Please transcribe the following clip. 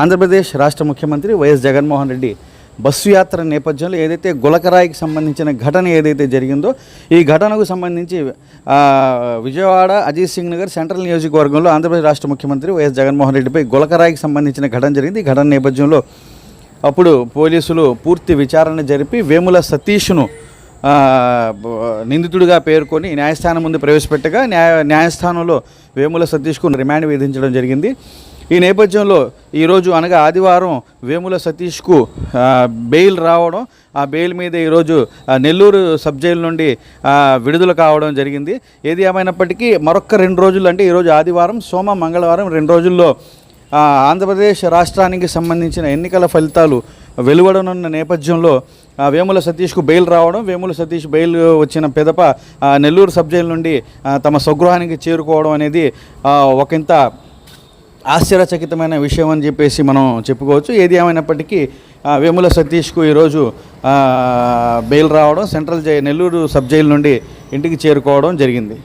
ఆంధ్రప్రదేశ్ రాష్ట్ర ముఖ్యమంత్రి YS Jaganmohan Reddy bus యాత్ర నేపథ్యంలో ఏదైతే గులకరాయికి సంబంధించిన ఘటన ఏదైతే జరిగిందో ఈ ఘటనకు సంబంధించి విజయవాడ అజిత్ సింగ్ నగర్ సెంట్రల్ నియోజకవర్గంలో ఆంధ్రప్రదేశ్ రాష్ట్ర ముఖ్యమంత్రి వైఎస్ జగన్మోహన్ రెడ్డిపై గులకరాయికి సంబంధించిన ఘటన జరిగింది. ఈ ఘటన నేపథ్యంలో అప్పుడు పోలీసులు పూర్తి విచారణ జరిపి వేముల సతీష్ను నిందితుడిగా పేర్కొని న్యాయస్థానం ముందు ప్రవేశపెట్టగా న్యాయ న్యాయస్థానంలో వేముల సతీష్కు రిమాండ్ విధించడం జరిగింది. ఈ నేపథ్యంలో ఈరోజు అనగా ఆదివారం వేముల సతీష్కు బెయిల్ రావడం ఆ బెయిల్ మీద ఈరోజు నెల్లూరు సబ్ జైలు నుండి విడుదల కావడం జరిగింది. ఏది ఏమైనప్పటికీ మరొక రెండు రోజులు అంటే ఈరోజు ఆదివారం సోమ మంగళవారం రెండు రోజుల్లో ఆంధ్రప్రదేశ్ రాష్ట్రానికి సంబంధించిన ఎన్నికల ఫలితాలు వెలువడనున్న నేపథ్యంలో వేముల సతీష్కు బెయిల్ రావడం వేముల సతీష్ బెయిల్ వచ్చిన పెదప నెల్లూరు సబ్ జైలు నుండి తమ స్వగృహానికి చేరుకోవడం అనేది ఒకంత ఆశ్చర్యచకితమైన విషయం అని చెప్పేసి మనం చెప్పుకోవచ్చు. ఏది ఏమైనప్పటికీ వేముల సతీష్కు ఈరోజు బెయిల్ రావడం సెంట్రల్ జై నెల్లూరు సబ్ జైలు నుండి ఇంటికి చేరుకోవడం జరిగింది.